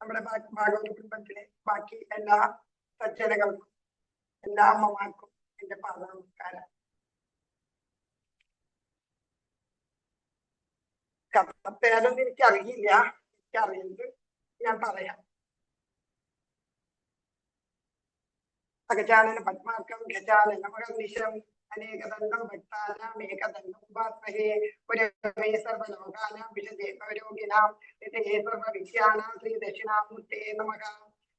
നമ്മുടെ ഭാഗവത കുടുംബത്തിലെ ബാക്കി എല്ലാ സജ്ജനകൾക്കും എല്ലാ അമ്മമാർക്കും എന്റെ പാദനമസ്കാരം. കഥ പേരൊന്നും എനിക്ക് അറിയില്ല എനിക്കറിയുന്നത് ഞാൻ പറയാം. അഗജാനന പത്മാർക്കം ഗജാനന മഹർനിശം അനേകദണ്ഡം ഭക്താനാം ഏകദണ്ഡം ഉപാസ്മഹേ പുരമേ സർവലോകാനാം വിശദേ പരോഗിനാം യതേ സർവവിദ്യാനാം ശ്രീ ദക്ഷിണാമൂർത്തേ നമഃ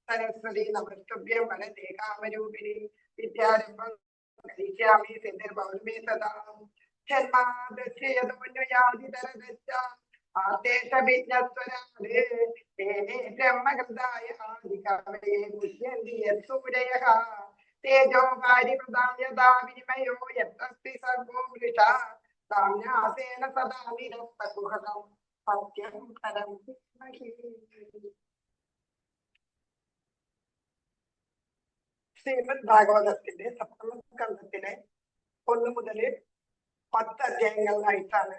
സരസ്വതി നമസ്തുഭ്യം വരദേ കാമരൂപിണി വിദ്യാരംഭം കരിഷ്യാമി സിദ്ധിർഭൗമേ സദാ ജന്മാദശ്യതമുന്യാദിതരദശ്ച ആദേശവിജ്ഞസ്വരാലേ തേനേ ബ്രഹ്മകൃതായ ആദികവേ മുഹ്യന്തി യത്സൂരയഃ ശ്രീമദ് ഭാഗവതത്തിന്റെ സപ്തമ സ്കന്ധത്തിലെ ഒന്ന് മുതൽ പത്ത് അധ്യായങ്ങളിലായിട്ടാണ്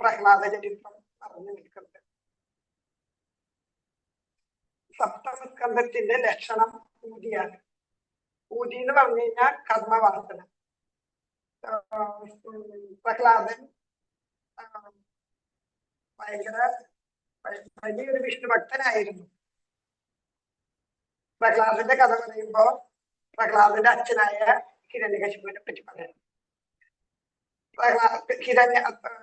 പ്രഹ്ലാദ ചരിത്രം പറഞ്ഞു നിൽക്കുന്നത്. സപ്തമ സ്കന്ധത്തിന്റെ ലക്ഷണം ഊതിയാണ് ഊതി എന്ന് പറഞ്ഞു കഴിഞ്ഞാൽ കർമ്മവാസന പ്രഹ്ലാദൻ ഭയങ്കര വലിയൊരു വിഷ്ണു ഭക്തനായിരുന്നു. പ്രഹ്ലാദന്റെ കഥ പറയുമ്പോ പ്രഹ്ലാദന്റെ അച്ഛനായ ഹിരണ്യകശിപുവിനെ പറ്റി പറയുന്നു ഹിരണ്യ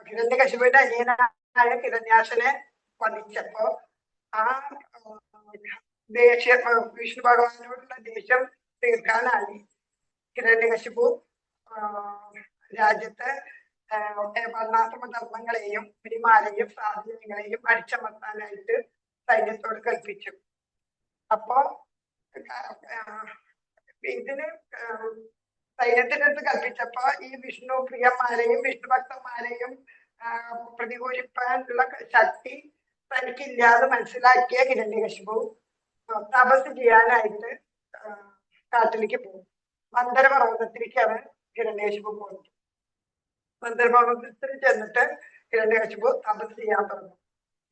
ഹിരണ്യകശിപുവിന്റെ അനിയനായ ഹിരണ്യാശനെ വധിച്ചപ്പോ ആ ദേഷ്യ വിഷ്ണു ഭഗവാനോടുള്ള ദേഷ്യം ഹിരണ്യകശിപു ആഹ്, രാജ്യത്ത് ആഹ്, വർണാശ്രമ ധർമ്മങ്ങളെയും പിരിമാരെയും സ്വാധീനങ്ങളെയും അടിച്ചമർത്താനായിട്ട് സൈന്യത്തോട് കൽപ്പിച്ചു. അപ്പോ ഇതിന് സൈന്യത്തിനടുത്ത് കൽപ്പിച്ചപ്പോ ഈ വിഷ്ണു പ്രിയന്മാരെയും വിഷ്ണു ഭക്തന്മാരെയും ആഹ്, പ്രതികൂലിപ്പാനുള്ള ശക്തി തനിക്കില്ലാതെ മനസ്സിലാക്കിയ ഹിരണ്യകശിപു ആഹ്, തപസ് ചെയ്യാനായിട്ട് കാട്ടിലേക്ക് പോകും. മന്ദരപർവതത്തിലേക്കാണ് ഹിരണ്യകശിപു പോകുന്നത്. മന്ദരപർവതത്തിൽ ചെന്നിട്ട് ഹിരണ്യകശിപു തപസ് ചെയ്യാൻ തുടങ്ങും.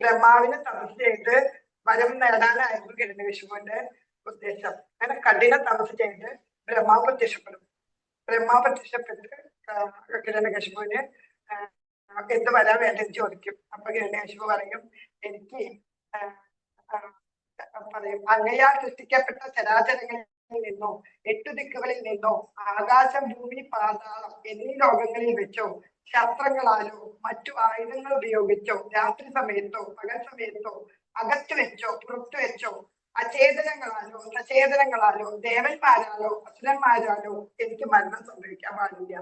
ബ്രഹ്മാവിനെ തപസ് ചെയ്ത് വരം നേടാനായിരുന്നു ഹിരണ്യകശിപുവിന്റെ ഉദ്ദേശം. അങ്ങനെ കഠിന തപസ് ചെയ്ത് ബ്രഹ്മാവ് പ്രത്യക്ഷപ്പെടും. ബ്രഹ്മാവ് പ്രത്യക്ഷപ്പെട്ട് ഹിരണ്യകശിപുവിന് എന്ത് വരാൻ വേണ്ടത് ചോദിക്കും. അപ്പൊ ഹിരണ്യകശിപു പറയും എനിക്ക് പറയും അങ്ങയാൽ സൃഷ്ടിക്കപ്പെട്ട ചരാചരങ്ങളിൽ നിന്നോ? എട്ടു ദിക്കുകളിൽ നിന്നോ? ആകാശം ഭൂമി പാതാളം എന്നീ ലോകങ്ങളിൽ വെച്ചോ? ശസ്ത്രങ്ങളാലോ മറ്റു ആയുധങ്ങൾ ഉപയോഗിച്ചോ? രാത്രി സമയത്തോ പകൽ സമയത്തോ അകത്തു വെച്ചോ പുറത്തു വെച്ചോ? അചേതനങ്ങളാലോ സചേതനങ്ങളാലോ ദേവന്മാരാലോ അസുരന്മാരാലോ എനിക്ക് മരണം സംഭവിക്കാൻ പാടില്ല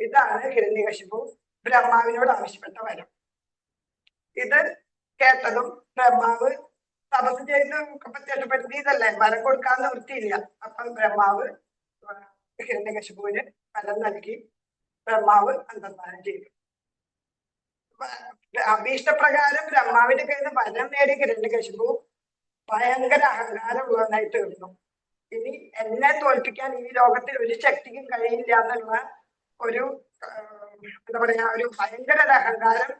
ഇതാണ് ഹിരണ്യകശിപു ബ്രഹ്മാവിനോട് ആവശ്യപ്പെട്ട വരം. ഇത് കേട്ടതും ബ്രഹ്മാവ് തപസ് ചെയ്ത് ഇതല്ലേ. വരം കൊടുക്കാൻ നിവൃത്തിയില്ല അപ്പം ബ്രഹ്മാവ് ഹിരണ്യകശുപുവിന് ഫലം നൽകി ബ്രഹ്മാവ് അന്തർദാനം ചെയ്തു. അഭീഷ്ടപ്രകാരം ബ്രഹ്മാവിന്റെ കയ്യിൽ നിന്ന് വരം നേടി ഹിരണ്യകശുപു ഭയങ്കര അഹങ്കാരമുള്ളവനായി തീർന്നു. ഇനി എന്നെ തോൽപ്പിക്കാൻ ഈ ലോകത്തിൽ ഒരു ശക്തിക്കും കഴിയില്ല എന്നുള്ള ഒരു എന്താ പറയാ ഒരു ഭയങ്കര അഹങ്കാരം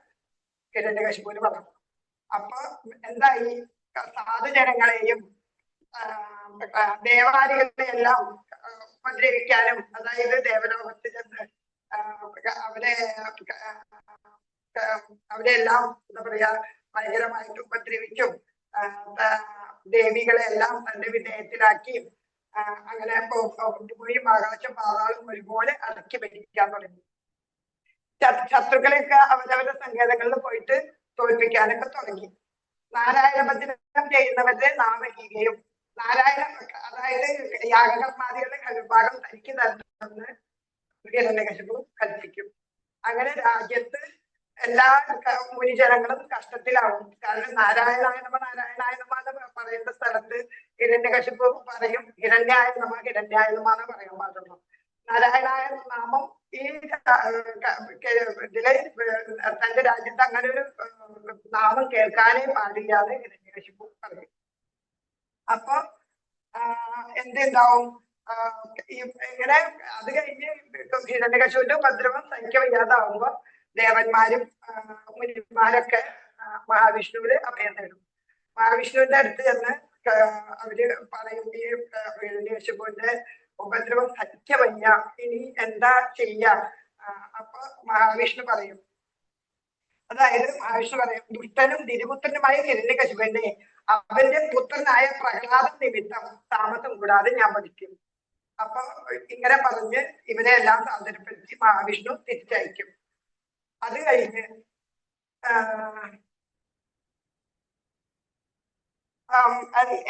ഹിരണ്യകശിപുവിന് വളർന്നു. അപ്പൊ എന്തായി? സാധുജനങ്ങളെയും ദേവാദികളെയെല്ലാം ഉപദ്രവിക്കാനും അതായത് ദേവലോകത്തിൽ ചെന്ന് അവരെ എല്ലാം എന്താ പറയാ ഭയങ്കരമായിട്ട് ഉപദ്രവിച്ചും ആഹ്, ആഹ്, ദേവികളെ എല്ലാം തന്റെ വിധേയത്തിലാക്കി അങ്ങനെ പോയി ആകാശം പാതാളും ഒരുപോലെ അടക്കി ഭരിക്കാൻ തുടങ്ങി. ശത്രുക്കളെയൊക്കെ അവരവരുടെ സങ്കേതങ്ങളിൽ പോയിട്ട് തോൽപ്പിക്കാനൊക്കെ തുടങ്ങി. നാരായണ ഭജനം ചെയ്യുന്നവരുടെ നാമകീകയും നാരായണ അതായത് യാഗകർമാദികളുടെ കഴിഭാഗം തനിക്ക് തരണമെന്ന് ഹിരണ്യകശിപു കൽപ്പിക്കും. അങ്ങനെ രാജ്യത്ത് എല്ലാ മുനിജനങ്ങളും കഷ്ടത്തിലാവും. കാരണം നാരായണായ നമ നാരായണായ നമ എന്ന് പറയുന്ന സ്ഥലത്ത് ഹിരണ്യകശിപു പറയും. ഹിരണ്യായ നമ ഹിരണ്യായ പറയാൻ പാടുള്ളൂ നാരായണായ നാമം ഈ തന്റെ രാജ്യത്ത് അങ്ങനെ ഒരു നാമം കേൾക്കാനേ പാടില്ലാതെ ഹിരണ്യകശിപ്പു ഹിരണ്യകശിപു പറയും. അപ്പൊ എന്തുണ്ടാവും? ഇങ്ങനെ അത് കഴിഞ്ഞ് ഹിരണ്യകശുവിന്റെ ഉപദ്രവം സഹിക്കാൻ വയ്യാതാവുമ്പോ ദേവന്മാരും മുനിമാരൊക്കെ മഹാവിഷ്ണുവിന് അഭയം തേടും. മഹാവിഷ്ണുവിന്റെ അടുത്ത് ചെന്ന് അവർ പറയും ഈ ഹിരണ്യകശുപുവിന്റെ ഉപദ്രവം സത്യമല്ല ഇനി എന്താ ചെയ്യ? അപ്പൊ മഹാവിഷ്ണു പറയും അതായത് മഹാവിഷ്ണു പറയും ദുഷ്ടനും ദിരിപുത്രനുമായ ഹിരണ്യകശിപനെ അവന്റെ പുത്രനായ പ്രഹ്ലാദ നിമിത്തം താമസം കൂടാതെ ഞാൻ പഠിക്കും അപ്പൊ ഇങ്ങനെ പറഞ്ഞ് ഇവരെ എല്ലാം സാന്ത്വനപ്പെടുത്തി മഹാവിഷ്ണു തിരിച്ചയക്കും. അത് കഴിഞ്ഞ്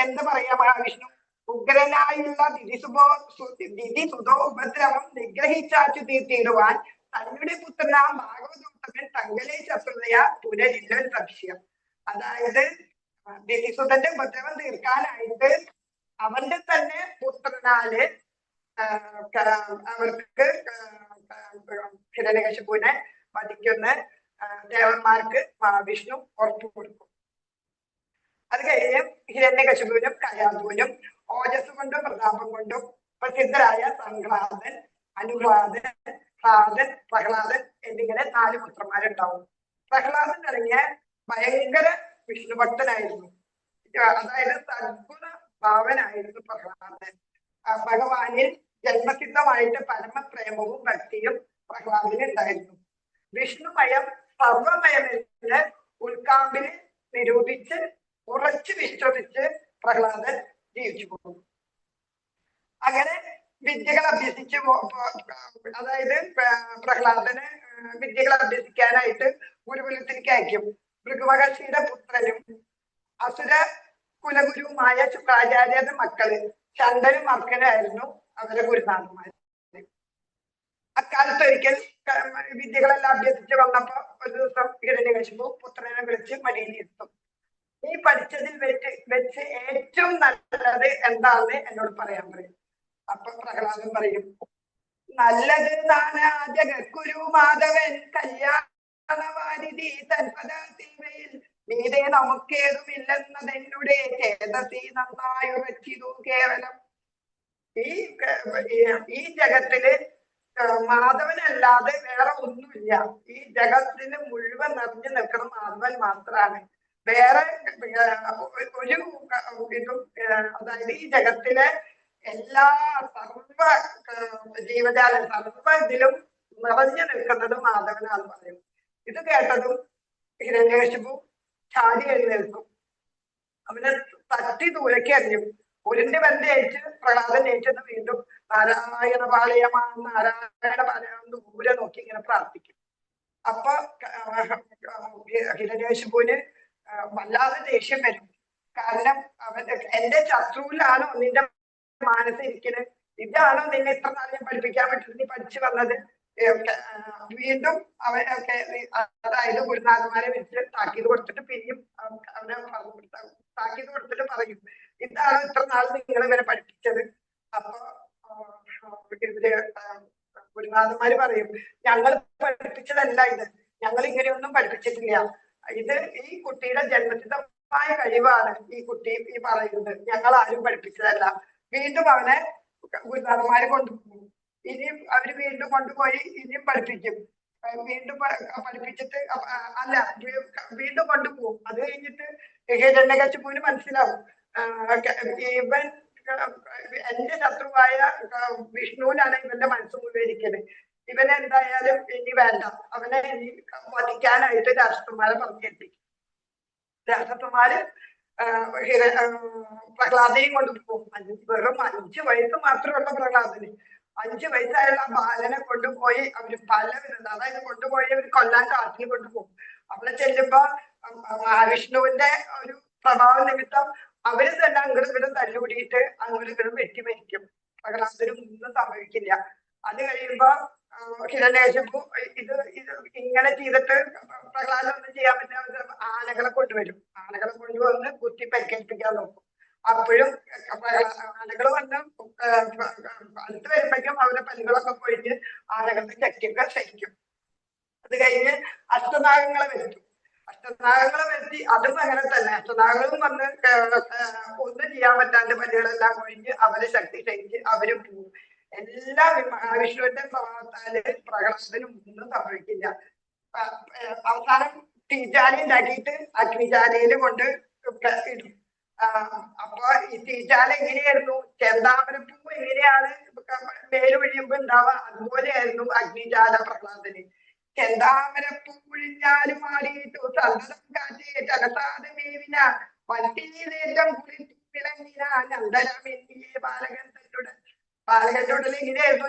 എന്താ പറയാ മഹാവിഷ്ണു ഉഗ്രനായുള്ള ദിതിസുബോ സു- വിധി സുതോ ഉപദ്രവം നിഗ്രഹിച്ചാച്ചു തീർത്തിടുവാൻ തങ്ങളുടെ പുത്രനാം ഭാഗവതോത്തമൻ തങ്കലെ ശത്രുതയ പുനരില്ല സംശയം അതായത് ബലിസുതന്റെ ഉപദ്രവം തീർക്കാനായിട്ട് അവന്റെ തന്നെ പുത്രനാല് അവർക്ക് ഹിരണ്യകശിപുവിനെ വധിക്കുന്ന ദേവന്മാർക്ക് മഹാവിഷ്ണു ഉറപ്പു കൊടുക്കും. അത് കഴിഞ്ഞ് ഹിരണ്യകശിപുവിനും കയാതുവിനും ഓജസ് കൊണ്ടും പ്രതാപം കൊണ്ടും പ്രസിദ്ധരായ സംഘ്ലാദൻ അനുഹ്ലാദൻ ഹ്ലാദൻ പ്രഹ്ലാദൻ എന്നിങ്ങനെ നാല് പുത്രന്മാരുണ്ടാവും. പ്രഹ്ലാദൻ അടങ്ങിയ ഭയങ്കര വിഷ്ണുഭക്തനായിരുന്നു. അതായത് സദ്ഗുണ ഭാവനായിരുന്നു പ്രഹ്ലാദൻ. ഭഗവാനിൽ ജന്മസിദ്ധമായിട്ട് പരമപ്രേമവും ഭക്തിയും പ്രഹ്ലാദിന് ഉണ്ടായിരുന്നു. വിഷ്ണുമയം സർവമയമെന്ന് ഉൾക്കാമ്പിൽ നിരൂപിച്ച് ഉറച്ചു വിശ്വസിച്ച് പ്രഹ്ലാദൻ ജീവിച്ചു പോകും അങ്ങനെ വിദ്യകൾ അഭ്യസിച്ച് അതായത് പ്രഹ്ലാദനെ വിദ്യകൾ അഭ്യസിക്കാനായിട്ട് ഗുരുകുലത്തിലേക്ക് അയക്കും. ഭൃഗുമഹർഷിയുടെ പുത്രനും അസുര കുലഗുരുവുമായ ശുക്രാചാര്യന്റെ മക്കൾ ചന്ദനും അർക്കനായിരുന്നു അവരെ ഗുരുനാഥന്മാർ അക്കാലത്ത് ഒരിക്കൽ വിദ്യകളെല്ലാം അഭ്യസിച്ച് വന്നപ്പോ ഒരു ദിവസം ഹിരണ്യകശിപു പുത്രനെ വിളിച്ച് മടിയിലിരുത്തും നീ പഠിച്ചതിൽ വെച്ച് വെച്ച് ഏറ്റവും നല്ലത് എന്താന്ന് എന്നോട് പറയാൻ പറയും. അപ്പൊ പ്രഹ്ലാദൻ പറയും നല്ലത് നാനാ ജഗക്കുരു മാധവൻ. കല്യാണവാരിധി തൻപദാതിമയിൽ മീതെ നമുക്കേതുമില്ലെന്നതെന്നുടെ നന്നായി ഉറച്ചിതു കേവലം. ഈ ഈ- ജഗത്തിൽ മാധവനല്ലാതെ വേറെ ഒന്നുമില്ല. ഈ ജഗത്തിന് മുഴുവൻ നിറഞ്ഞു നിൽക്കുന്ന മാധവൻ മാത്രാണ്. വേറെ ഒരു ഇതും അതായത് ഈ ജഗത്തിലെ എല്ലാ സർവ ജീവജാല സർവ ഇതിലും നിറഞ്ഞു നിൽക്കുന്നത് മാധവനാന്ന് പറയും. ഇത് കേട്ടതും ഹിരണ്യേഷു ചാടി എഴുന്നേൽക്കും. അവനെ തട്ടി ദൂരേക്ക് എറിഞ്ഞു. ഉരുണ്ട് ബന്ധേറ്റ് പ്രഹ്ലാദൻ ഏറ്റെന്ന് വീണ്ടും നാരായണ പാലയമാ നാരായണ പാലയമെന്ന് ദൂരെ നോക്കി ഇങ്ങനെ പ്രാർത്ഥിക്കും. അപ്പൊ ഹിരണ്യേഷുവിന് വല്ലാതെ ദേഷ്യം വരും. കാരണം അവൻ എന്റെ ശത്രുവിലാണോ നിന്റെ മനസ്സിരിക്കുന്നത് ഇതാണോ നിന്നെ ഇത്ര നാളെ പഠിപ്പിക്കാൻ പറ്റുന്നത്? നീ പഠിച്ചു വന്നത്? വീണ്ടും അവരൊക്കെ അതായത് ഗുരുനാഥന്മാരെ വെച്ച് താക്കീത് കൊടുത്തിട്ട് പിന്നെയും അവരെ പറഞ്ഞു താക്കീത് കൊടുത്തിട്ട് പറയും. ഇതാണ് ഇത്ര നാൾ നിങ്ങൾ ഇവരെ പഠിപ്പിച്ചത്? അപ്പൊ ഗുരുനാഥന്മാര് പറയും ഞങ്ങൾ പഠിപ്പിച്ചതല്ല ഇത്. ഞങ്ങൾ ഇങ്ങനെയൊന്നും പഠിപ്പിച്ചിട്ടില്ല. ഇത് ഈ കുട്ടിയുടെ ജന്മസിദ്ധമായ കഴിവാണ് ഈ കുട്ടി ഈ പറയുന്നത്. ഞങ്ങൾ ആരും പഠിപ്പിച്ചതല്ല. വീണ്ടും അവനെ ഗുരുനാഥന്മാര് കൊണ്ടുപോകും. ഇനിയും അവർ വീണ്ടും കൊണ്ടുപോയി ഇനിയും പഠിപ്പിക്കും. വീണ്ടും പഠിപ്പിച്ചിട്ട് അല്ല വീണ്ടും കൊണ്ടുപോകും. അത് കഴിഞ്ഞിട്ട് ഹിരണ്യകശിപുവിന് മനസ്സിലാവും. ഇവൻ എന്റെ ശത്രുവായ വിഷ്ണുവിനാണ് ഇവന്റെ മനസ്സ് മുഴുവരിക്കൽ ഇവനെ എന്തായാലും ഇനി വേണ്ട. അവനെ ഇനി വധിക്കാനായിട്ട് രാഷ്ട്രന്മാരെ പറഞ്ഞെത്തിക്കും രാഷ്ട്രന്മാര് ആഹ് കൊണ്ട് പോകും. പ്രഹ്ലാദനെയും അഞ്ച് വെറും അഞ്ച് വയസ്സ് മാത്രമുള്ള പ്രഹ്ലാദന്. അഞ്ച് വയസ്സായുള്ള ബാലനെ കൊണ്ടുപോയി അവർ പല വിധം അതായത് കൊണ്ടുപോയി അവർ കൊല്ലാൻ കാട്ടിൽ കൊണ്ടുപോകും. അവിടെ ചെല്ലുമ്പോ മഹാവിഷ്ണുവിന്റെ ഒരു പ്രഭാവ നിമിത്തം അവർ തന്നെ അങ്ങോട്ടും ഇങ്ങോട്ടും തല്ലുകൂടിയിട്ട് അങ്ങോട്ടും വെട്ടി മരിക്കും. പ്രഹ്ലാദനും ഒന്നും സംഭവിക്കില്ല. അത് കഴിയുമ്പോ ഹിരണ്യകശിപു ഇത് ഇത് ഇങ്ങനെ ചെയ്തിട്ട് പ്രഹ്ലാദം ഒന്നും ചെയ്യാൻ പറ്റാതെ ആനകളെ കൊണ്ടുവരും. ആനകളെ കൊണ്ടുവന്ന് കുത്തി പരിക്കേൽപ്പിക്കാൻ നോക്കും. അപ്പോഴും ആനകൾ വന്ന് അടുത്ത് വരുമ്പോഴേക്കും അവരുടെ പല്ലുകളൊക്കെ പൊഴിഞ്ഞ് ആനകളുടെ ശക്തിയൊക്കെ സഹിക്കും. അത് കഴിഞ്ഞ് അഷ്ടനാഗങ്ങളെ വരുത്തും. അഷ്ടനാഗങ്ങളെ വരുത്തി അതും അങ്ങനെ തന്നെ. അഷ്ടനാഗങ്ങളും വന്ന് ഒന്നും ചെയ്യാൻ പറ്റാണ്ട് പല്ലുകളെല്ലാം കൊഴിഞ്ഞ് അവരെ ശക്തി ക്ഷയിച്ച് അവരും പോകും. എല്ലാ വി- മഹാവിഷ്ണുവിന്റെ പ്രഭാവത്താൽ പ്രകടനത്തിനും ഒന്നും സംഭവിക്കില്ല. ആ, അവസാനം തീജാലി ഉണ്ടാക്കിയിട്ട് അഗ്നിജാലയിൽ കൊണ്ട് ഇടും. ആ, അപ്പൊ ഈ തീജാല എങ്ങനെയായിരുന്നു? ചെന്താമരപ്പൂ എങ്ങനെയാണ് മേലൊഴിയുമ്പോ ഉണ്ടാവുക? അതുപോലെയായിരുന്നു അഗ്നിജാല പ്രഹ്ലാദന് ചെന്താമരപ്പൂ ഒഴിഞ്ഞാലും ആടിയിട്ടു സന്തതം കാറ്റേ ജഗത്താതെ മേവിന. വട്ടിയിലേറ്റം കുളിപ്പിളങ്ങിന എന്നിലെ ബാലകൻ തന്നോട് ബാലകന്റെ ആയിരുന്നു ഇങ്ങനെയായിരുന്നു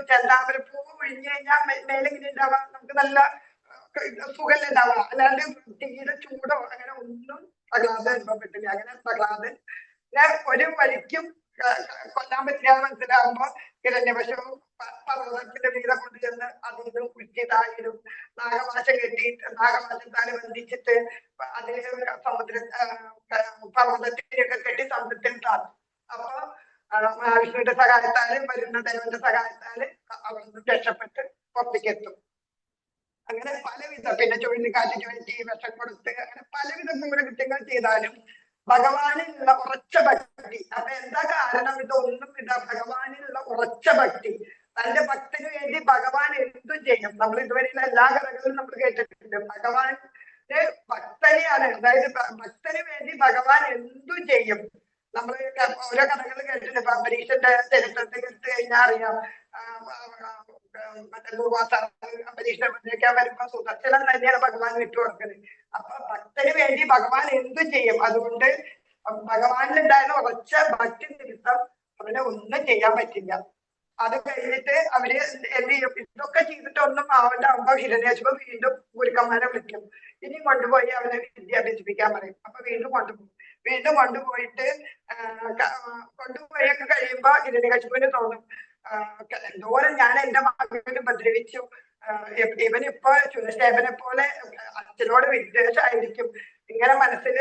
പൂ ഒഴിഞ്ഞു കഴിഞ്ഞാൽ മേലെ ഇങ്ങനെ ഉണ്ടാവാം നമുക്ക് നല്ല സുഖല്ല ഉണ്ടാവുക അല്ലാണ്ട് തീരെ ചൂടോ അങ്ങനെ ഒന്നും പ്രഹ്ലാദൻ അനുഭവപ്പെട്ടില്ല. അങ്ങനെ പ്രഹ്ലാദൻ ഒരു വഴിക്കും കൊല്ലാൻ പറ്റില്ല മനസ്സിലാകുമ്പോ ഹിരണ്യപശു പർവതത്തിന്റെ വീത കൊണ്ട് ചെന്ന് അതിൽ കുറ്റി കുറ്റിതായിടും നാഗമാശം കെട്ടിയിട്ട് നാഗമാശത്താൽ ബന്ധിച്ചിട്ട് അതിനെ സമുദ്ര പർവതത്തിനൊക്കെ കെട്ടി സമുദ്രത്തിൽ താഴ്ത്തും അപ്പൊ ആ, മഹാവിഷ്ണുവിന്റെ സഹായത്താൽ വരുന്ന ദൈവന്റെ സഹായത്താൽ അവിടെ നിന്ന് രക്ഷപ്പെട്ട് പുറത്തേക്ക് എത്തും അങ്ങനെ പലവിധ പിന്നെ ചുഴലിക്കാറ്റ് ചുഴറ്റി വിഷം കൊടുത്ത് അങ്ങനെ പലവിധ ക്രൂരകൃത്യങ്ങൾ ചെയ്താലും ഭഗവാനിലുള്ള ഉറച്ച ഭക്തി. അപ്പൊ എന്താ കാരണം? ഇതൊന്നും ഇല്ല. ഭഗവാനിലുള്ള ഉറച്ച ഭക്തി. തന്റെ ഭക്തന് വേണ്ടി ഭഗവാൻ എന്തും ചെയ്യും. നമ്മൾ ഇതുവരെയുള്ള എല്ലാ കഥകളും നമ്മൾ കേട്ടിട്ടുണ്ട്. ഭഗവാൻ ഭക്തനെയാണ്. അതായത് ഭക്തന് വേണ്ടി ഭഗവാൻ എന്തും ചെയ്യും. നമ്മൾ ഓരോ കഥകൾ കേട്ടിട്ടുണ്ട് ഇപ്പൊ അംബരീഷന്റെ ചരിത്രത്തിൽ എടുത്തു കഴിഞ്ഞാൽ അറിയാം. മറ്റേ ദുർവാസ അംബരീഷന്റെ മുന്നിലേക്ക് വരുമ്പോ സുദർശനം തന്നെയാണ് ഭഗവാൻ വിട്ടുകൊടുക്കുന്നത് അപ്പൊ ഭക്തന് വേണ്ടി ഭഗവാൻ എന്തു ചെയ്യും? അതുകൊണ്ട് ഭഗവാനിലുണ്ടായിരുന്ന ഉറച്ച ഭക്തി നിമിത്തം അവനെ ഒന്നും ചെയ്യാൻ പറ്റില്ല. അത് കഴിഞ്ഞിട്ട് അവർ എന്ത് ചെയ്യും? ഇതൊക്കെ ചെയ്തിട്ടൊന്നും അവന്റെ അമ്പ ഹിരണേശ്വരം വീണ്ടും ഗുരുക്കന്മാരെ വിളിക്കും. ഇനി കൊണ്ടുപോയി അവനെ വിദ്യ അഭ്യസിപ്പിക്കാൻ പറയും. അപ്പൊ വീണ്ടും കൊണ്ടുപോകും. വീണ്ടും കൊണ്ടുപോയിട്ട് കൊണ്ടുപോയൊക്കെ കഴിയുമ്പോ ഹിരണ്യകശിപുവിന് തോന്നും. എന്തോരം ഞാൻ എന്റെ മകനെ ഉപദ്രവിച്ചു. ഇവനിപ്പോ ചുനശേഖനെ പോലെ അച്ഛനോട് വിദ്വേഷമായിരിക്കും ഇങ്ങനെ മനസ്സിൽ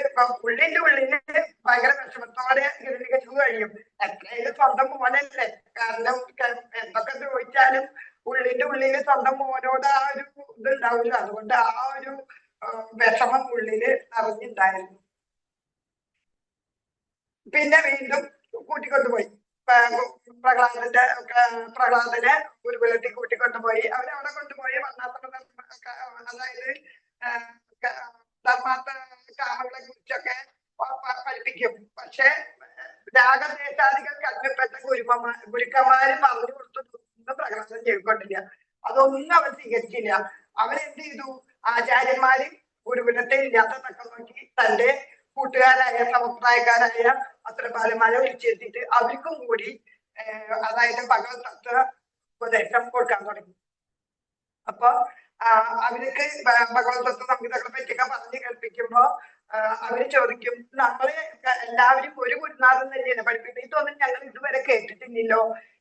ഉള്ളിന്റെ ഉള്ളിൽ ഭയങ്കര വിഷമത്തോടെ ഹിരണ്യകശിപു കഴിയും. എത്രയും സ്വന്തം മോനല്ലേ? കാരണം എന്തൊക്കെ ചോദിച്ചാലും ഉള്ളിന്റെ ഉള്ളിൽ സ്വന്തം മോനോട് ആ ഒരു ഇത് ഉണ്ടാവില്ല. അതുകൊണ്ട് ആ ഒരു വിഷമം ഉള്ളിൽ നിറഞ്ഞിട്ടുണ്ടായിരുന്നു പിന്നെ വീണ്ടും കൂട്ടിക്കൊണ്ടുപോയി. പ്രഹ്ലാദന്റെ പ്രഹ്ലാദനെ ഗുരുകുലത്തിൽ കൂട്ടിക്കൊണ്ടുപോയി. അവരവിടെ കൊണ്ടുപോയി. വർണാശ്രമ അതായത് ധർമാർത്ഥ കാമങ്ങളെ കുറിച്ചൊക്കെ പഠിപ്പിക്കും. പക്ഷെ രാഗദേശാദികൾ കൽപ്പിപ്പെട്ട ഗുരുക്കന്മാർ ഗുരുക്കന്മാര് പറഞ്ഞു കൊടുത്തൊന്നും പ്രകടനം ചെയ്തുകൊണ്ടില്ല. അതൊന്നും അവൻ സ്വീകരിച്ചില്ല. അവൻ എന്ത് ചെയ്തു? ആചാര്യന്മാര് ഗുരുകുലത്തെ ഇല്ലാത്ത തക്കം നോക്കി തന്റെ കൂട്ടുകാരായ സമപ്രായക്കാരായ അത്രപാലന്മാരെ വിളിച്ചെത്തിയിട്ട് അവർക്കും കൂടി അതായത് ഭഗവത് ഉപദേശം കൊടുക്കാൻ തുടങ്ങി. അപ്പൊ അവർക്ക് ഭഗവത് തത്വ സംഹിതകളെ പറ്റിയൊക്കെ പറഞ്ഞു കേൾപ്പിക്കുമ്പോ അവർ ചോദിക്കും നമ്മൾ എല്ലാവരും ഒരു ഗുരുനാഥൻ തന്നെയാണ് പഠിപ്പിക്കുന്നത്. ഇതൊന്നും ഞങ്ങൾ ഇതുവരെ കേട്ടിട്ടില്ലല്ലോ.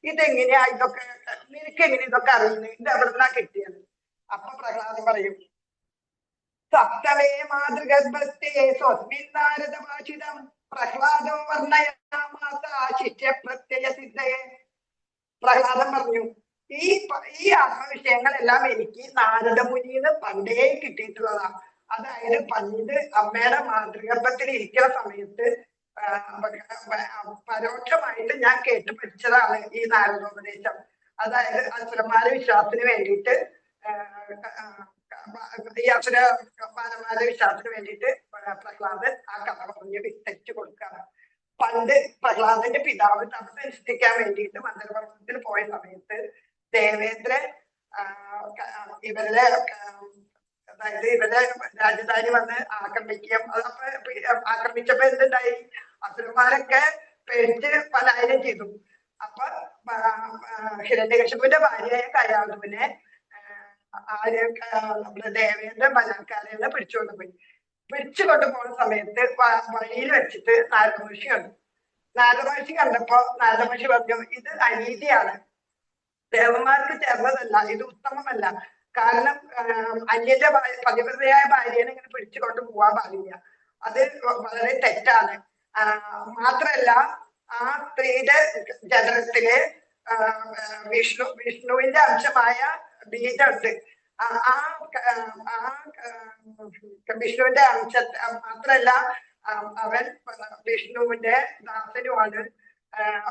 ഇതെങ്ങനെയാ? ഇതൊക്കെ നിനക്ക് എങ്ങനെ ഇതൊക്കെ അറിയുന്നത്? ഇത് എവിടുന്നാ കിട്ടിയത്? അപ്പൊ പ്രഹ്ലാദൻ പറയും സപ്തവേ മാതൃഗർഭസ്ഥേ സ്വസ്മിൻ നാരദഭാഷിതം പ്രഹ്ലാദം വർണയാമാസ ശിഷ്യ പ്രത്യയ സിദ്ധയെ. പ്രഹ്ലാദൻ പറഞ്ഞു ഈ ഈ ആത്മവിഷയങ്ങളെല്ലാം എനിക്ക് നാരദമുനിന്ന് പണ്ടേ കിട്ടിയിട്ടുള്ളതാ. അതായത് പണ്ട് അമ്മയുടെ മാതൃഗർഭത്തിൽ ഇരിക്കുന്ന സമയത്ത് പരോക്ഷമായിട്ട് ഞാൻ കേട്ടു പഠിച്ചതാണ് ഈ നാരദോപദേശം. അതായത് അസുരന്മാരെ വിശ്വാസത്തിന് വേണ്ടിയിട്ട് ഈ അസുര മാനന്മാരുടെ വിശ്വാസത്തിന് വേണ്ടിയിട്ട് പ്രഹ്ലാദൻ ആ കഥ പറഞ്ഞ് വിസ്തരിച്ചു കൊടുക്കുകയാണ് പണ്ട് പ്രഹ്ലാദന്റെ പിതാവ് തപസ് അനുഷ്ഠിക്കാൻ വേണ്ടിയിട്ട് മന്ദരപർവതത്തിൽ പോയ സമയത്ത് ദേവേന്ദ്രൻ ഇവരുടെ അതായത് ഇവരുടെ രാജധാനി വന്ന് ആക്രമിക്കുകയും അതപ്പോ ആക്രമിച്ചപ്പോ എന്തുണ്ടായി അസുരന്മാരൊക്കെ പേടിച്ച് പലായനം ചെയ്തു അപ്പൊ ആ, ഭാര്യയായ കയാളുവിനെ നമ്മുടെ ദേവേന്ദ്രൻ ബലാത്കാരം പിടിച്ചുകൊണ്ട് പോയി. പിടിച്ചുകൊണ്ട് പോകുന്ന സമയത്ത് വഴിയിൽ വെച്ചിട്ട് നാരദമഹർഷി കണ്ടു. നാരദമഹർഷി കണ്ടപ്പോ നാരദമഹർഷി പറഞ്ഞു ഇത് അനീതിയാണ്. ദേവന്മാർക്ക് ചേർന്നതല്ല ഇത് ഉത്തമമല്ല. കാരണം അന്യന്റെ പതിവ്രതയായ ഭാര്യനെ ഇങ്ങനെ പിടിച്ചുകൊണ്ട് പോവാൻ പാടില്ല. അത് വളരെ തെറ്റാണ്. മാത്രല്ല ആ സ്ത്രീയുടെ ജനനത്തിൽ വിഷ്ണു വിഷ്ണുവിന്റെ അംശമായ ബീജമുണ്ട് ആ ആ വിഷ്ണുവിന്റെ അംശ മാത്രല്ല അവൻ വിഷ്ണുവിന്റെ ദാസനുമാണ്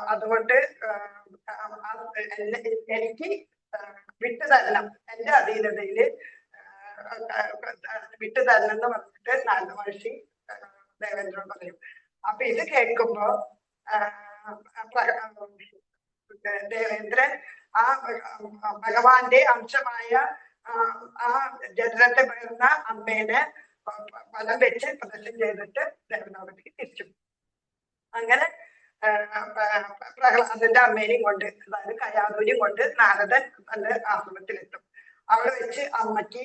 അതുകൊണ്ട് എനിക്ക് വിട്ടു തരണം എന്റെ അധീനതയിൽ വിട്ടു തരണം എന്ന് പറഞ്ഞിട്ട് നാല് മഹർഷി ദേവേന്ദ്രൻ പറയും അപ്പൊ ഇത് കേൾക്കുമ്പോ ദേവേന്ദ്രൻ ആ ഭഗവാന്റെ അംശമായ ആ, ജനനത്തെ പകർന്ന അമ്മേനെ ഫലം വെച്ച് പ്രദർശനം ചെയ്തിട്ട് ദേവലോകത്തേക്ക് തിരിച്ചു. അങ്ങനെ പ്രഹ്ലാദന്റെ അമ്മേനെയും കൊണ്ട് അതായത് കയാതൂരിയും കൊണ്ട് നാരദൻ തന്റെ ആശ്രമത്തിലെത്തും. അവിടെ വെച്ച് അമ്മയ്ക്ക്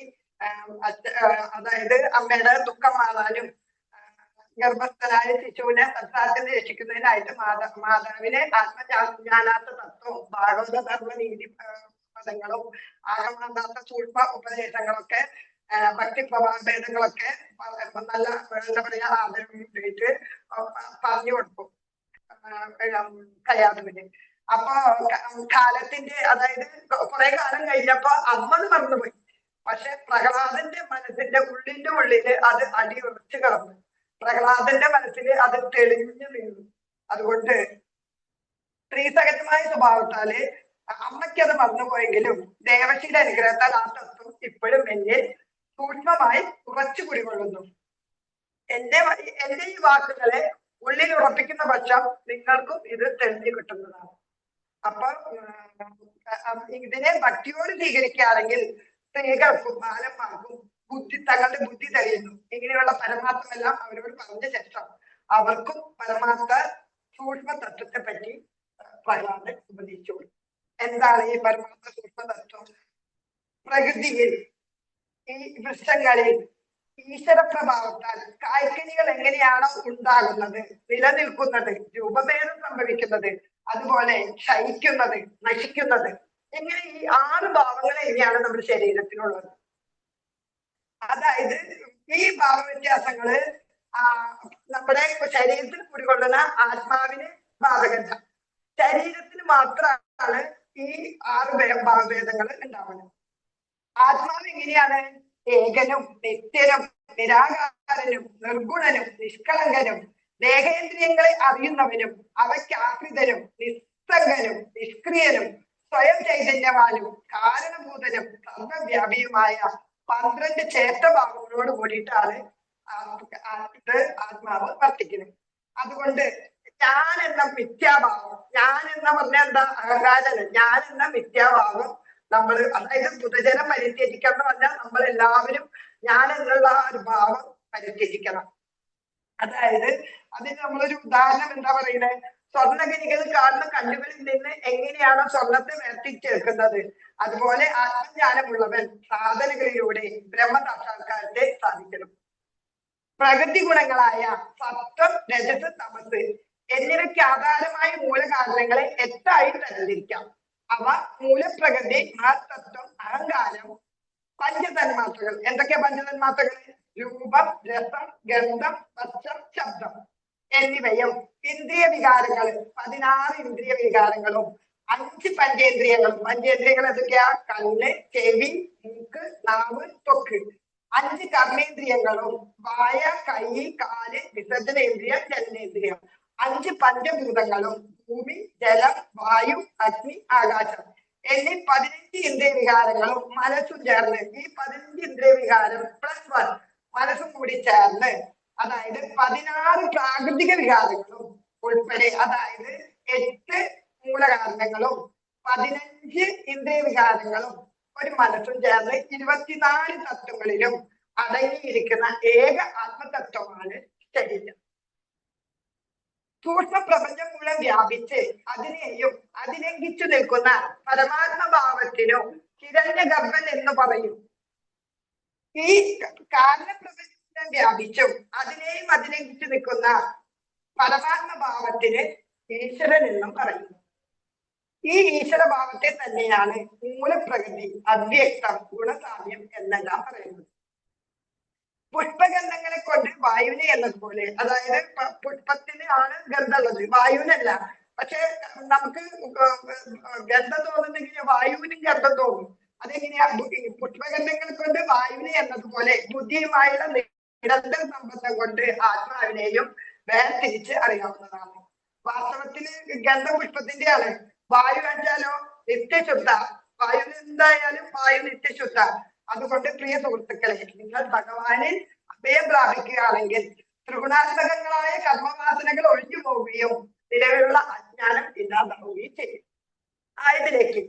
അതായത് അമ്മയുടെ ദുഃഖം മാറാനും ഗർഭസ്ഥനായ ശിശുവിനെ സംസാരത്തിൽ രക്ഷിക്കുന്നതിനായിട്ട് മാതാ മാതാവിനെ ആത്മജ്ഞാനാത്ത തത്വവും ഭാഗവത ധർമ്മനീതി പദങ്ങളും ആകമാന്താത്ത സൂക്ഷ്മ ഉപദേശങ്ങളൊക്കെ ഭക്തി പ്രഭാഭേദങ്ങളൊക്കെ നല്ല എന്താ പറയാ ആദരവ് ഉപയോഗിച്ച് പറഞ്ഞു കൊടുക്കും. കയാതുവിന് അപ്പൊ കാലത്തിന്റെ അതായത് കുറെ കാലം കഴിഞ്ഞപ്പോ അമ്മത് മറന്നുപോയി. പക്ഷെ പ്രഹ്ലാദന്റെ മനസ്സിന്റെ ഉള്ളിന്റെ ഉള്ളിൽ അത് അടിയുറച്ചു കിടന്നു. പ്രഹ്ലാദന്റെ മനസ്സിൽ അത് തെളിഞ്ഞു നിന്നു അതുകൊണ്ട് സ്ത്രീസഹജമായ സ്വഭാവത്താൽ അമ്മയ്ക്ക് അത് മറന്നുപോയെങ്കിലും ദേവശിയുടെ അനുഗ്രഹത്താൽ ആ തത്വം ഇപ്പോഴും എന്നെ സൂക്ഷ്മമായി ഉറച്ചു കുടികൊള്ളുന്നു. എന്റെ എന്റെ ഈ വാക്കുകളെ ഉള്ളിൽ ഉറപ്പിക്കുന്ന പക്ഷം നിങ്ങൾക്കും ഇത് തെളിഞ്ഞു കിട്ടുന്നതാണ്. അപ്പൊ ഇതിനെ ഭക്തിയോട് സ്വീകരിക്കുകയാണെങ്കിൽ സ്ത്രീകൾക്കും ബാലന്മാർക്കും ബുദ്ധി തങ്ങളുടെ ബുദ്ധി തെളിയുന്നു. ഇങ്ങനെയുള്ള പരമാർത്ഥമെല്ലാം അവരോട് പറഞ്ഞ ശേഷം അവർക്കും പരമാർത്ഥ സൂക്ഷ്മ തത്വത്തെ പറ്റി പറയാതെ ഉപദേശിച്ചു. എന്താണ് ഈ പരമാർത്ഥ സൂക്ഷ്മ തത്വം പ്രകൃതിയിൽ ഈ വൃക്ഷങ്ങളിൽ ഈശ്വര പ്രഭാവത്താൽ കായ്ക്കനികൾ എങ്ങനെയാണോ ഉണ്ടാകുന്നത് നിലനിൽക്കുന്നത് രൂപഭേദം സംഭവിക്കുന്നത് അതുപോലെ ക്ഷയിക്കുന്നത് നശിക്കുന്നത് ഇങ്ങനെ ഈ ആറ് ഭാവങ്ങൾ എങ്ങനെയാണ് നമ്മുടെ ശരീരത്തിനുള്ളത് അതായത് ഈ ഭാവവ്യത്യാസങ്ങൾ നമ്മുടെ ശരീരത്തിൽ കൂടിക്കൊള്ളുന്ന ആത്മാവിന് ബാധകല്ല. ശരീരത്തിന് മാത്രമാണ് ഈ ആറ് ഭാവഭേദങ്ങൾ ഉണ്ടാവുന്നത്. ആത്മാവ് എങ്ങനെയാണ്? ഏകനും നിത്യനും നിരാകാരനും നിർഗുണനും നിഷ്കളങ്കനും ദേഹേന്ദ്രിയങ്ങളെ അറിയുന്നവനും അവയ്ക്ക് നിസ്സംഗനും നിഷ്ക്രിയനും സ്വയം ചൈതന്യവാനും കാരണഭൂതനും സർവവ്യാപിയുമായ പന്ത്രണ്ട് ചേഷ്ടഭാവങ്ങളോട് കൂടിയിട്ടാണ് ആ- ആ- ഇത് ആത്മാവ് വർത്തിക്കുന്നത്. അതുകൊണ്ട് ഞാൻ എന്ന മിഥ്യാഭാവം ഞാൻ എന്ന പറഞ്ഞ എന്താ അഹങ്കാരല്ല ഞാൻ എന്ന മിഥ്യാഭാവം നമ്മൾ അതായത് പുതജനം പരിത്യജിക്കണം എന്ന് പറഞ്ഞാൽ നമ്മൾ എല്ലാവരും ഞാൻ എന്നുള്ള ഒരു ഭാവം പരിത്യജിക്കണം. അതായത് അതിന് നമ്മളൊരു ഉദാഹരണം എന്താ പറയുന്നത് സ്വർണഖനികൾ കാണുന്ന കല്ലുകളിൽ നിന്ന് എങ്ങനെയാണോ സ്വർണത്തെ വേർതിരിച്ചെടുക്കുന്നത് അതുപോലെ ആത്മജ്ഞാനമുള്ളവൻ സാധനകളിലൂടെ ബ്രഹ്മസാക്ഷാത്കാരത്തെ സാധിക്കണം. പ്രകൃതി ഗുണങ്ങളായ സത്വം രജസ് തമസ് എന്നിവയ്ക്ക് ആധാരമായ മൂലകാരണങ്ങളെ എട്ടായി തരംതിരിക്കാം. അവ മൂലപ്രകൃതി മഹത്തത്വം അഹങ്കാരം പഞ്ചതന്മാത്രകൾ. എന്തൊക്കെയാ പഞ്ചതന്മാത്രകൾ രൂപം രസം ഗന്ധം പച്ചം ശബ്ദം. എന്നിവയും ഇന്ദ്രിയ വികാരങ്ങൾ പതിനാറ് ഇന്ദ്രിയ വികാരങ്ങളും അഞ്ച് പഞ്ചേന്ദ്രിയങ്ങളും. പഞ്ചേന്ദ്രിയങ്ങൾ എന്തൊക്കെയാ കണ്ണ് ചെവി മൂക്ക് നാവ് തൊക്ക്. അഞ്ച് കർമ്മേന്ദ്രിയങ്ങളും വായ കൈ കാൽ വിസർജനേന്ദ്രിയ ജനനേന്ദ്രിയം അഞ്ച് പഞ്ചഭൂതങ്ങളും ഭൂമി ജലം വായു അഗ്നി ആകാശം. എന്നീ പതിനഞ്ച് ഇന്ദ്രിയ വികാരങ്ങളും മനസ്സും ചേർന്ന് ഈ പതിനഞ്ച് ഇന്ദ്രിയ വികാരം പ്ലസ് വൺ മനസ്സും കൂടി ചേർന്ന് അതായത് പതിനാറ് പ്രാകൃതിക വികാരങ്ങളും ഉൾപ്പെടെ അതായത് എട്ട് മൂലകാരണങ്ങളും പതിനഞ്ച് ഇന്ദ്രിയ വികാരങ്ങളും ഒരു മനസ്സും ചേർന്ന് ഇരുപത്തിനാല് തത്വങ്ങളിലും അടങ്ങിയിരിക്കുന്ന ഏക ആത്മതത്വമാണ് ശരീരം. സൂക്ഷ്മ പ്രപഞ്ചം മൂലം വ്യാപിച്ച് അതിനെയും അതിലംഘിച്ചു നിൽക്കുന്ന പരമാത്മഭാവത്തിനോ ഹിരണ്യഗർഭൻ എന്ന് പറയും. ഈ കാരണപ്രപഞ്ചം വ്യാപിച്ചും അതിനെയും അതിലംഘിച്ചു നിൽക്കുന്ന പരമാത്മഭാവത്തിന് ഈശ്വരൻ എന്നും പറയുന്നു. ഈ ഈശ്വരഭാവത്തെ തന്നെയാണ് മൂലപ്രകൃതി അവ്യക്തം ഗുണസാമ്യം എന്നെല്ലാം പറയുന്നത്. പുഷ്പഗന്ധങ്ങളെ കൊണ്ട് വായുവിനെ എന്നതുപോലെ അതായത് പുഷ്പത്തിന് ആണ് ഗന്ധമുള്ളത് വായുവിനല്ല. പക്ഷെ നമുക്ക് ഗന്ധം തോന്നുന്നെങ്കിൽ വായുവിനും ഗന്ധം തോന്നും. അതെങ്ങനെയാ? പുഷ്പഗന്ധങ്ങളെ കൊണ്ട് വായുവിനെ എന്നതുപോലെ ബുദ്ധിയുമായുള്ള നിരന്തര സംബന്ധം കൊണ്ട് ആത്മാവിനെയും വേർതിരിച്ച് അറിയാവുന്നതാണ്. വാസ്തവത്തിൽ ഗന്ധപുഷ്പത്തിന്റെ ആണ് വായു വെച്ചാലോ നിത്യശുദ്ധ. വായു എന്തായാലും വായു നിത്യശുദ്ധ. അതുകൊണ്ട് പ്രിയ സുഹൃത്തുക്കളെ നിങ്ങൾ ഭഗവാനിൽ അഭയം പ്രാപിക്കുകയാണെങ്കിൽ ത്രിഗുണാത്മകങ്ങളായ കർമ്മവാസനകൾ ഒഴിഞ്ഞു പോവുകയും നിലവിലുള്ള അജ്ഞാനം ഇല്ലാതാവുകയും ചെയ്യും. ആയതിലേക്ക്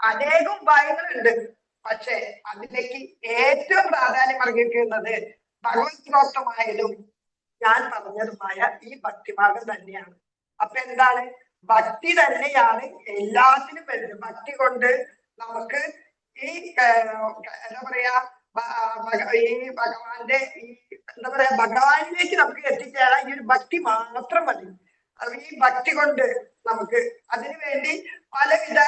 അനേകം ഉപായങ്ങളുണ്ട്. പക്ഷെ അതിലേക്ക് ഏറ്റവും പ്രാധാന്യം അർഹിക്കുന്നത് ഭഗവത് പ്രോക്തമായതും ഞാൻ പറഞ്ഞതുമായ ഈ ഭക്തിമാർഗം തന്നെയാണ്. അപ്പൊ എന്താണ്? ഭക്തി തന്നെയാണ് എല്ലാത്തിനും വരുന്നത്. ഭക്തി കൊണ്ട് നമുക്ക് ഈ എന്താ പറയാ ഈ ഭഗവാന്റെ ഈ എന്താ പറയാ ഭഗവാനിലേക്ക് നമുക്ക് എത്തിച്ചേരാൻ ഈ ഒരു ഭക്തി മാത്രം മതി. ഈ ഭക്തി കൊണ്ട് നമുക്ക് അതിനു വേണ്ടി പലവിധ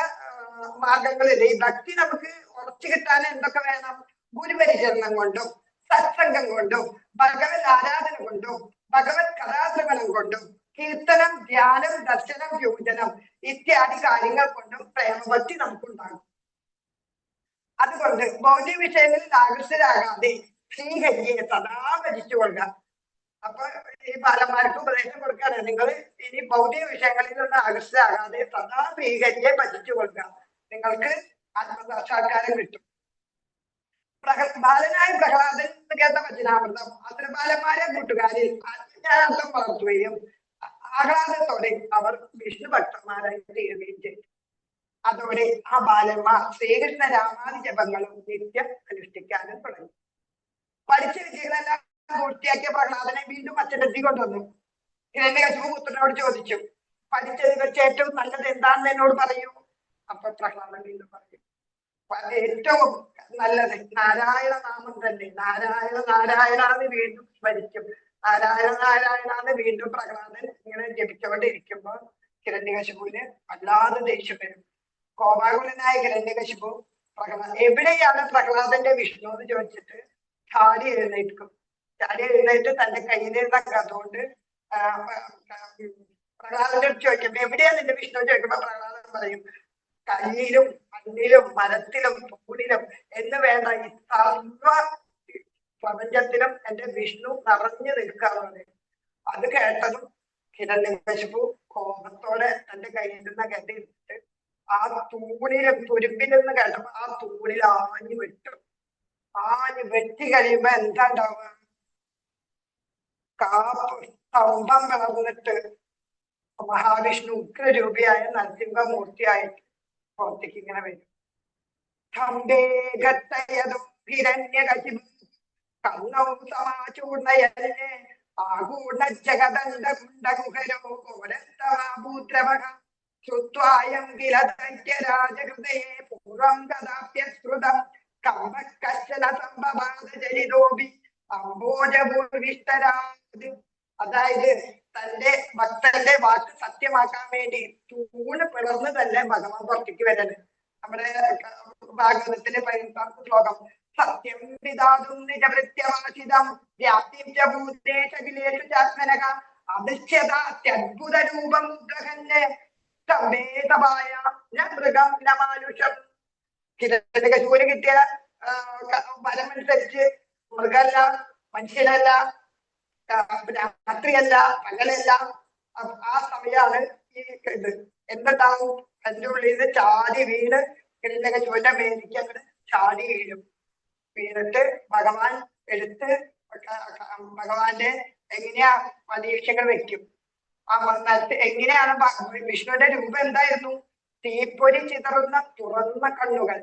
മാർഗങ്ങളിൽ ഈ ഭക്തി നമുക്ക് ഉറച്ചു കിട്ടാൻ എന്തൊക്കെ വേണം? ഗുരുപരിചരണം കൊണ്ടും സത്സംഗം കൊണ്ടും ഭഗവത് ആരാധന കൊണ്ടും ഭഗവത് കഥാശ്രവണം കൊണ്ടും കീർത്തനം ധ്യാനം ദർശനം യോജനം ഇത്യാദി കാര്യങ്ങൾ കൊണ്ടും പ്രേമഭക്തി നമുക്കുണ്ടാകും. അതുകൊണ്ട് ഭൗതിക വിഷയങ്ങളിൽ ആകൃഷ്ടരാകാതെ ശ്രീഹരിയെ സദാ ഭജിച്ചു കൊള്ളുക. അപ്പൊ ഈ ബാലന്മാർക്ക് ഉപദേശം കൊടുക്കാണ് നിങ്ങൾ ഇനി ഭൗതിക വിഷയങ്ങളിൽ നിന്ന് ആകർഷരാകാതെ സദാ ശ്രീഹരിയെ ഭജിച്ചു കൊള്ളുക. നിങ്ങൾക്ക് ആത്മസാക്ഷാത്കാരം കിട്ടും. ബാലനായ പ്രഹ്ലാദൻ കേട്ട വചനാമൃതം അസുരബാലന്മാരെ കൂട്ടുകാരിൽ ആത്മജ്ഞാനാർത്ഥം വളർത്തുകയും ആഹ്ലാദത്തോടെ അവർ വിഷ്ണു ഭക്തന്മാരായി തീരുകയും ചെയ്തു. അതോടെ ആ ബാലന്മാർ ശ്രീകൃഷ്ണ രാമാദി ജപങ്ങളും നിത്യം അനുഷ്ഠിക്കാനും തുടങ്ങി. പഠിച്ച വിദ്യകളെല്ലാം പൂർത്തിയാക്കിയ പ്രഹ്ലാദനെ വീണ്ടും അച്ഛനെത്തി കൊണ്ടുവന്നു. ഹിരണ്യകശിപു പുത്രനോട് ചോദിച്ചു പഠിച്ചതിൽ വെച്ച് ഏറ്റവും നല്ലത് എന്താണെന്ന് എന്നോട് പറയൂ? അപ്പൊ പ്രഹ്ലാദൻ വീണ്ടും പറഞ്ഞു ഏറ്റവും നല്ലത്. നാരായണ നാമം തന്നെ. നാരായണ നാരായണ എന്ന് വീണ്ടും സ്മരിക്കും. നാരായണ നാരായണ എന്ന് വീണ്ടും പ്രഹ്ലാദൻ ഇങ്ങനെ ജപിച്ചുകൊണ്ടിരിക്കുമ്പോൾ കിരണ്യകശിപുവിന് വല്ലാതെ ദേഷ്യം വരും. കോപാകുലനായ കിരണ്യകശിപു പ്രഹ്ലാദ എവിടെയാണ് പ്രഹ്ലാദന്റെ വിഷ്ണു എന്ന് ചോദിച്ചിട്ട് ചാടി എഴുന്നേൽക്കും. ചാടി എഴുന്നേറ്റ് തന്റെ കയ്യിലിരുന്ന കഥകൊണ്ട് പ്രഹ്ലാദന്റെ അടുത്ത് ചോദിക്കും എവിടെയാ നിന്റെ വിഷ്ണു ചോദിക്കുമ്പോ പ്രഹ്ലാദൻ പറയും കല്ലിലും മണ്ണിലും മരത്തിലും തൂണിലും എന്ന് വേണ്ട ഈ സർവ പ്രപഞ്ചത്തിലും എന്റെ വിഷ്ണു നിറഞ്ഞു നിൽക്കാറുണ്ട്. അത് കേട്ടതും ഹിരണ്യകശിപു കോപത്തോടെ തന്റെ കയ്യിലിരുന്ന കെട്ടിയിട്ട് ആ തൂണിലും തുരുമ്പിലെന്ന് കേട്ടപ്പോ ആ തൂണിൽ ആഞ്ഞു വെട്ടും. ആഞ്ഞു വെട്ടി കഴിയുമ്പോ എന്താ ഉണ്ടാവുക കാപ്പ് സ്തംഭം പിളർന്നിട്ട് മഹാവിഷ്ണു ഉഗ്രരൂപിയായ നരസിംഹമൂർത്തിയായിട്ട് പുറത്തേക്ക് ഇങ്ങനെ വരും. ശ്രുത്വായം കില ദൈത്യരാജഹൃദയേ പൂർവം കഥാപ്യശ്രുതം കമ്പക്കശന സംഭവാദചരിതോപി അംബോജപൂർവിഷ്ടരാത്. അതായത് തന്റെ ഭക്തന്റെ വാക്ക് സത്യമാക്കാൻ വേണ്ടി തൂണ് പിളർന്ന് തന്നെ ഭഗവാൻ പുറത്തേക്ക് വരണ് നമ്മുടെ ഭാഗവതത്തിലെ പതിനെട്ടാമത്തെ ശ്ലോകം സത്യം പിതാതും നിജവൃത്യവാസിതം വ്യാപ്തിം ച ഭൂതേഷകിലേഷു ചാത്മനക അദൃശ്യത അത്യത്ഭുത രൂപം ഗ്രഹന്നെ സമേതമായ ന മൃഗം ന മാനുഷം. ഹിരണ്യകശിപുവിന് കിട്ടിയ ആ, ക- വരമനുസരിച്ച് മൃഗമല്ല മനുഷ്യനല്ല രാത്രിയല്ല പകലല്ല. ആ സമയമാണ് ഈ ഇത്. എന്നിട്ടാവും അതിന്റെ ഉള്ളിൽ നിന്ന് ചാടി വീണ് ഹിരണ്യകശിപുവിന്റെ മേലേക്ക് അങ്ങനെ ചാടി വീഴും. വീണിട്ട് ഭഗവാൻ എടുത്ത് ഭഗവാന്റെ എങ്ങനെയാ പരീക്ഷകൾ വെക്കും. ആ എങ്ങനെയാണ് വിഷ്ണുവിന്റെ രൂപം എന്തായിരുന്നു? തീപ്പൊരി ചിതറുന്ന തുറന്ന കണ്ണുകൾ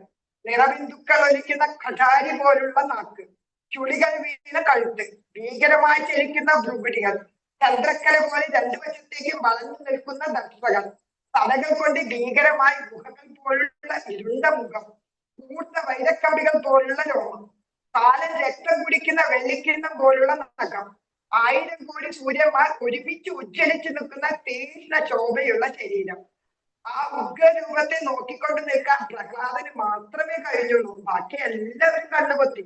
നിറബിന്ദുക്കൾ ഒലിക്കുന്ന കഠാരി പോലുള്ള നാക്ക്. ചുളികൾ വീണ കഴുത്ത്. ഭീകരമായി ചലിക്കുന്ന ഭ്രുപിടികൾ ചന്ദ്രക്കല പോലെ രണ്ടു വശത്തേക്കും വളഞ്ഞു നിൽക്കുന്ന ദർശകൾ തലകൾ കൊണ്ട് ഭീകരമായി ഗുഹകൾ പോലുള്ള ഇരുണ്ട മുഖം. കൂട്ട വൈരക്കമ്പികൾ പോലുള്ള രോമം. കാലം രക്തം കുടിക്കുന്ന വെള്ളിക്കിണ്ണം പോലുള്ള നഖം. ആയിരം കോടി സൂര്യന്മാർ ഒരുമിച്ച് ഉജ്ജ്വലിച്ചു നിൽക്കുന്ന തീഷ്ണ ശോഭയുള്ള ശരീരം. ആ ഉഗ്രരൂപത്തെ നോക്കിക്കൊണ്ട് നിൽക്കാൻ പ്രഹ്ലാദന് മാത്രമേ കഴിഞ്ഞുള്ളൂ. ബാക്കി എല്ലാവരും കണ്ണുപൊത്തി.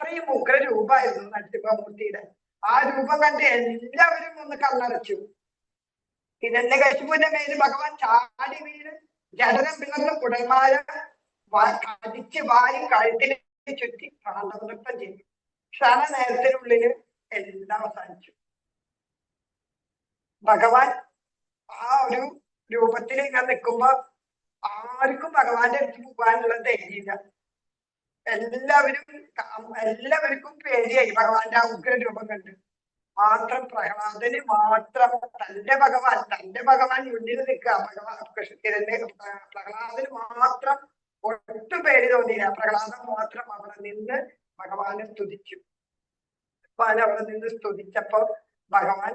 അത്രയും ഉഗ്രരൂപമായിരുന്നു നരസിംഹമൂർത്തിയുടെ ആ രൂപം കണ്ട് എല്ലാവരും ഒന്ന് കണ്ണടച്ചു. ഹിരണ്യകശിപുവിന്റെ മേൽ ഭഗവാൻ ചാടി വീണ് ജഡനം പിളർന്ന കുടൽമാല വാ- കടിച്ച് വാരി കഴുത്തിൽ ചുറ്റി പ്രാണനൃത്തം ചെയ്തു. ക്ഷണ നേരത്തിനുള്ളിൽ എല്ലാം അവസാനിച്ചു. ഭഗവാൻ ആ ഒരു രൂപത്തിൽ ഇങ്ങനെ നിൽക്കുമ്പോ ആർക്കും ഭഗവാന്റെ അടുത്ത് പോകാനുള്ള ധൈര്യമില്ല. എല്ലാവരും എല്ലാവർക്കും പേടിയായി. ഭഗവാന്റെ ഉഗ്ര രൂപം കണ്ട്. മാത്രം പ്രഹ്ലാദന് മാത്രം തന്റെ ഭഗവാൻ തന്റെ ഭഗവാൻ മുന്നിൽ നിൽക്കുക. ഭഗവാൻ കൃഷ്ണന്റെ പ്രഹ്ലാദന് മാത്രം ഒട്ടും പേര് തോന്നിയില്ല. പ്രഹ്ലാദൻ മാത്രം അവിടെ നിന്ന് ഭഗവാനെ സ്തുതിച്ചു. ഭഗവാൻ അവിടെ നിന്ന് സ്തുതിച്ചപ്പോ ഭഗവാൻ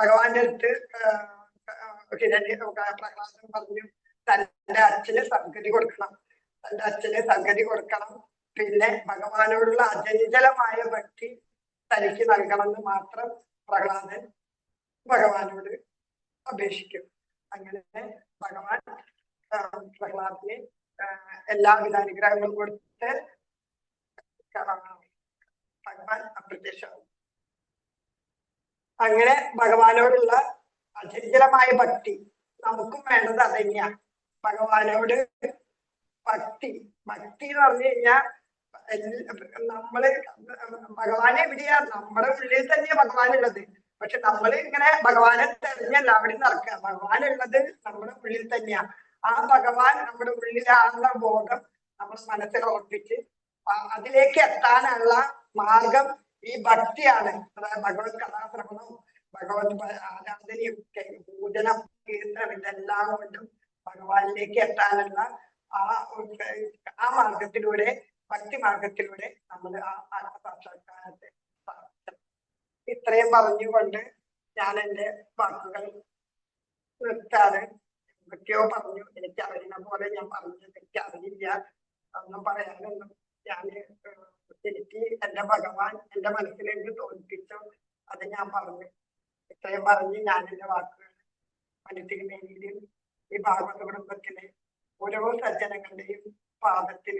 ഭഗവാന്റെ അടുത്ത് ആ, പ്രഹ്ലാദൻ പറഞ്ഞു തന്റെ അച്ഛന് സംഗതി കൊടുക്കണം. തന്റെ അച്ഛനെ സംഗതി കൊടുക്കണം. പിന്നെ ഭഗവാനോടുള്ള അചഞ്ചലമായ ഭക്തി തനിക്ക് നൽകണമെന്ന് മാത്രം പ്രഹ്ലാദൻ ഭഗവാനോട് അപേക്ഷിക്കും. അങ്ങനെ ഭഗവാൻ പ്രഹ്ലാദിനെ എല്ലാവിധ അനുഗ്രഹങ്ങളും കൊടുത്ത് ഭഗവാൻ അപ്രത്യക്ഷമാണ് അങ്ങനെ ഭഗവാനോടുള്ള അചഞ്ചലമായ ഭക്തി നമുക്കും വേണ്ടത് അതന്നെയാണ് ഭഗവാനോട് ഭക്തി ഭക്തി എന്ന് പറഞ്ഞു കഴിഞ്ഞാൽ നമ്മൾ ഭഗവാൻ എവിടെയാ നമ്മുടെ ഉള്ളിൽ തന്നെയാ ഭഗവാൻ ഉള്ളത്. പക്ഷെ നമ്മൾ ഇങ്ങനെ ഭഗവാനെ തെരഞ്ഞല്ല അവിടെ നടക്കുക ഭഗവാൻ ഉള്ളത് നമ്മുടെ ഉള്ളിൽ തന്നെയാ. ആ ഭഗവാൻ നമ്മുടെ ഉള്ളിലാണെന്ന ബോധം നമ്മൾ മനസ്സിൽ ഓർപ്പിച്ച് അതിലേക്ക് എത്താനുള്ള മാർഗം ഈ ഭക്തിയാണ്. അതായത് ഭഗവത് കഥാശ്രവണവും ഭഗവത് ആരാധനയും പൂജനം കീർത്തനം ഇതെല്ലാം കൊണ്ടും ഭഗവാനിലേക്ക് എത്താനുള്ള ആ ആ മാർഗത്തിലൂടെ ഭക്തി മാർഗത്തിലൂടെ നമ്മൾ ആ ആത്മസാക്ഷാത്കാരത്തെ ഇത്രയും പറഞ്ഞുകൊണ്ട് ഞാൻ എന്റെ വാക്കുകൾ നിർത്താതെ എന്തൊക്കെയോ പറഞ്ഞു. എനിക്ക് അറിയുന്ന പോലെ ഞാൻ പറഞ്ഞു എനിക്ക് അറിയില്ല ഒന്നും പറയാനൊന്നും ഞാൻ എനിക്ക് എന്റെ ഭഗവാൻ എന്റെ മനസ്സിലേക്ക് തോൽപ്പിച്ചു അത് ഞാൻ പറഞ്ഞു. ഇത്രയും പറഞ്ഞ് ഞാൻ എന്റെ വാക്കുകൾ മനസ്സിൽ മേലിലും ഈ ഭാഗവത കുടുംബത്തിലെ ഓരോ സജ്ജനങ്ങളുടെയും പാദത്തിൽ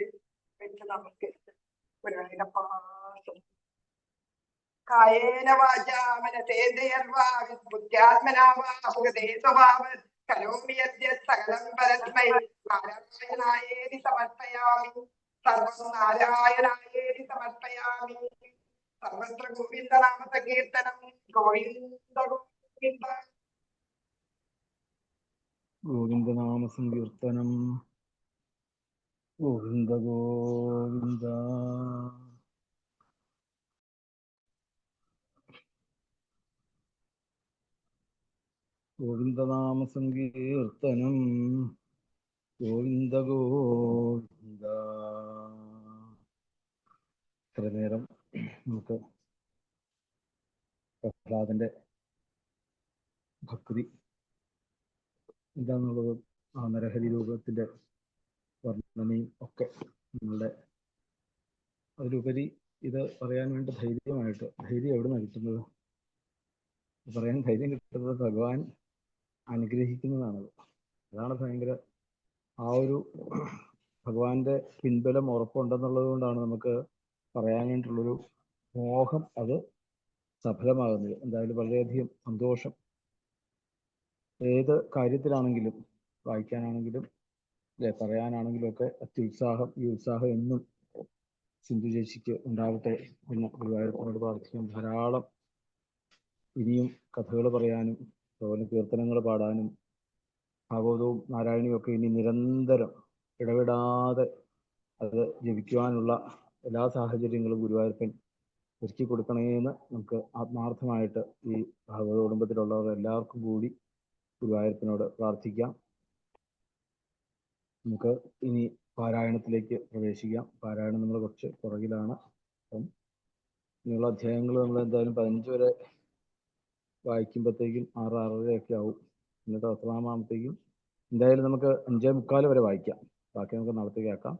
വെച്ച് നമസ്കരിച്ച് ഗുരുവായൂരപ്പ കായേന വാചാ മനസേന്ദ്രിയർവാ ബുദ്ധ്യാത്മനാ വാ ഭഗവതേ കരോമി യദ്യ സകലം പരസ്മൈ. നാരായണായേതി സമർപ്പയാമി. സർവം നാരായണായേതി സമർപ്പയാമി. സർവത്ര ഗോവിന്ദനാമത കീർത്തനം ഗോവിന്ദ ഗോവിന്ദ. ഗോവിന്ദനാമ സങ്കീർത്തനം ഗോവിന്ദ ഗോവിന്ദ ഗോവിന്ദനാമ സങ്കീർത്തനം ഗോവിന്ദ ഗോവിന്ദ ഇത്ര നേരം നമുക്ക് പ്രഹ്ലാദന്റെ ഭക്തി എന്താന്നുള്ളത് ആ നരഹരി രൂപത്തിന്റെ വർണനയും ഒക്കെ നമ്മളുടെ അതിലുപരി ഇത് പറയാൻ വേണ്ടി ധൈര്യമായിട്ട് ധൈര്യം എവിടെ നിന്ന് കിട്ടുന്നത്? പറയാൻ ധൈര്യം കിട്ടുന്നത് ഭഗവാൻ അനുഗ്രഹിക്കുന്നതാണത്. അതാണ് ഭയങ്കര ആ ഒരു ഭഗവാന്റെ പിൻബലം ഉറപ്പുണ്ടെന്നുള്ളത് കൊണ്ടാണ് നമുക്ക് പറയാൻ വേണ്ടിയിട്ടുള്ളൊരു മോഹം അത് സഫലമാകുന്നത്. എന്തായാലും വളരെയധികം സന്തോഷം ഏത് കാര്യത്തിലാണെങ്കിലും വായിക്കാനാണെങ്കിലും അല്ലെ പറയാനാണെങ്കിലും ഒക്കെ അത്യുത്സാഹം ഈ ഉത്സാഹം എന്നും സിന്ധു ചേച്ചിക്ക് ഉണ്ടാവട്ടെ എന്ന് ഗുരുവായൂരപ്പനോട് പ്രാർത്ഥിക്കും ധാരാളം ഇനിയും കഥകൾ പറയാനും അതുപോലെ കീർത്തനങ്ങൾ പാടാനും ഭാഗവതവും നാരായണിയും ഒക്കെ ഇനി നിരന്തരം ഇടവിടാതെ അത് ജപിക്കുവാനുള്ള എല്ലാ സാഹചര്യങ്ങളും ഗുരുവായൂരപ്പൻ ഒരുക്കി കൊടുക്കണേന്ന് നമുക്ക് ആത്മാർത്ഥമായിട്ട് ഈ ഭാഗവത കുടുംബത്തിലുള്ളവർ എല്ലാവർക്കും കൂടി ഗുരുവായൂരപ്പനോട് പ്രാർത്ഥിക്കാം. നമുക്ക് ഇനി പാരായണത്തിലേക്ക് പ്രവേശിക്കാം. പാരായണം നമ്മൾ കുറച്ച് പുറകിലാണ്. അപ്പം ഇനിയുള്ള അധ്യായങ്ങൾ നമ്മൾ എന്തായാലും പതിനഞ്ച് വരെ വായിക്കുമ്പോഴത്തേക്കും ആറ് ആറരയൊക്കെ ആവും. എന്നിട്ട് പത്താമാകുമ്പോഴത്തേക്കും എന്തായാലും നമുക്ക് അഞ്ചേ മുക്കാൽ വരെ വായിക്കാം. ബാക്കി നമുക്ക് നടത്തി കേൾക്കാം.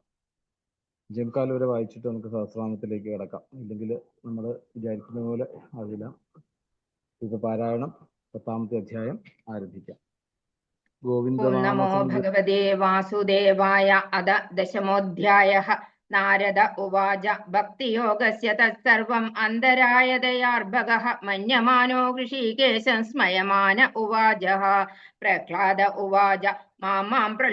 അഞ്ചേ വരെ വായിച്ചിട്ട് നമുക്ക് സഹസ്രാമത്തിലേക്ക് കിടക്കാം. ഇല്ലെങ്കിൽ നമ്മൾ വിചാരിക്കുന്ന പോലെ ആവില്ല. ഇത് പാരായണം. പത്താമത്തെ അധ്യായം ആരംഭിക്കാം നമോ ഭഗവതേ വാസുദേവായ അധ ദശമോധ്യായ നാരദ ഉവാച ഭക്തിയോഗസ്യ തത്സർവം അന്തരായതയാർഭക മന്യമാനോ ഋഷികേശം സ്മയമാന ഉവാച പ്രഹ്ലാദ ഉവാച മാം